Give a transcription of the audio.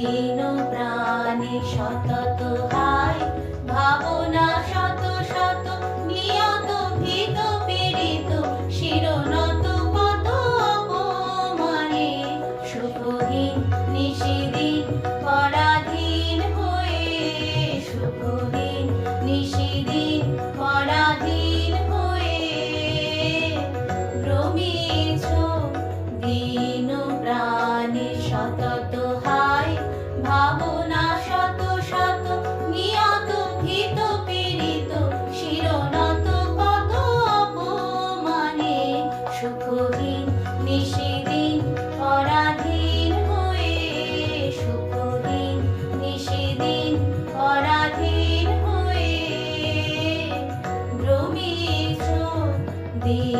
দীন প্রাণী সতত হা ಗೋದಾವರಿ